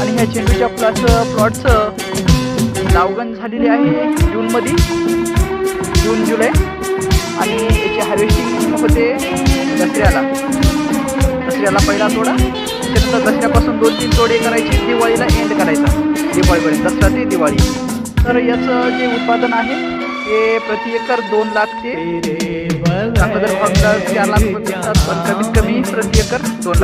आणि ह्या चेंडूच्या फुलाचं प्लॉटचं लावगण झालेली आहे जूनमध्ये. जून जुलै. आणि याची हार्वेस्टिंग होते दसऱ्याला. दसऱ्याला पहिला तोडा. त्याच्यानंतर दसऱ्यापासून दोन तीन तोडे करायचे. दिवाळीला एंड करायचा. दिवाळीपर्यंत. दसरा ते दिवाळी. तर याचं जे उत्पादन आहे ते प्रति एकर दोन लाख ते फक्त चार लाख कमीत कमी प्रति एकर दोन लाख.